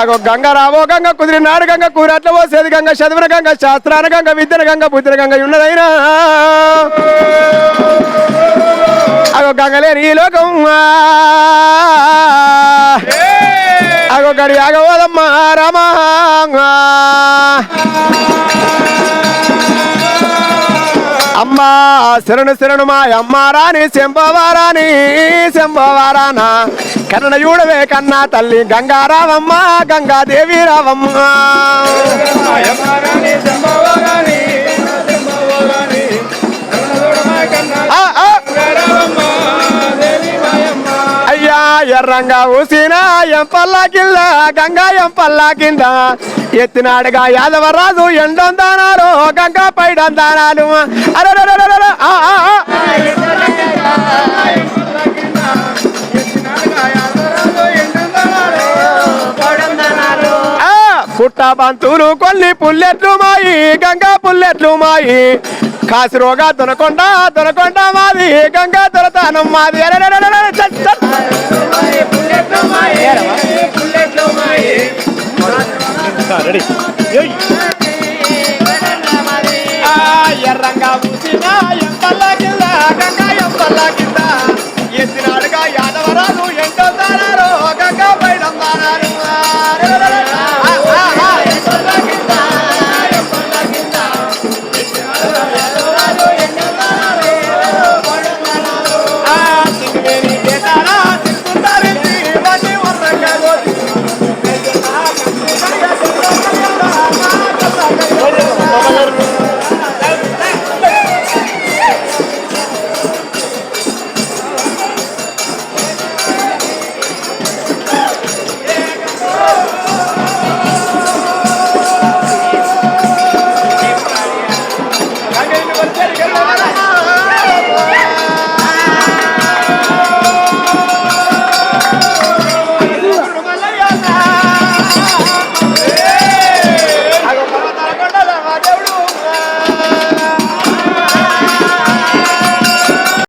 అగో గంగ రావో గంగ కుదిరినాడు గంగ కూరట్ల పోసేది గంగ చదివిన గంగ శాస్త్రాన గంగ విద్యన గంగ బుద్ధిన గంగ ఉన్నదైనా! అగో గంగలేని ఈ లోకం అగో గడి అగవదమ్మా రామా శరణు శరణు మా అమ్మ శంభవారాని శంభవారాన కన్నడయూడవే కన్నా తల్లి గంగారావమ్మ గంగాదేవి రావమ్మ. ఎర్రంగా ఊసిన ఎంపల్లా కింద గంగా ఎంపల్లా కింద. ఎత్తినాడుగా యాదవరాజు ఎండొందానాలు గంగా పైడందానాలు. అరరరరరర, పుట్ట బంతులు కొన్ని పుల్లెట్లు మాయి గంగా పుల్లెట్లు మాయి. కాసిరోగా దొనకొండ దొనకొండ మాది గంగా దొరతానం మాది. అరెరెరెరెరె, చల్, ఆ, కింద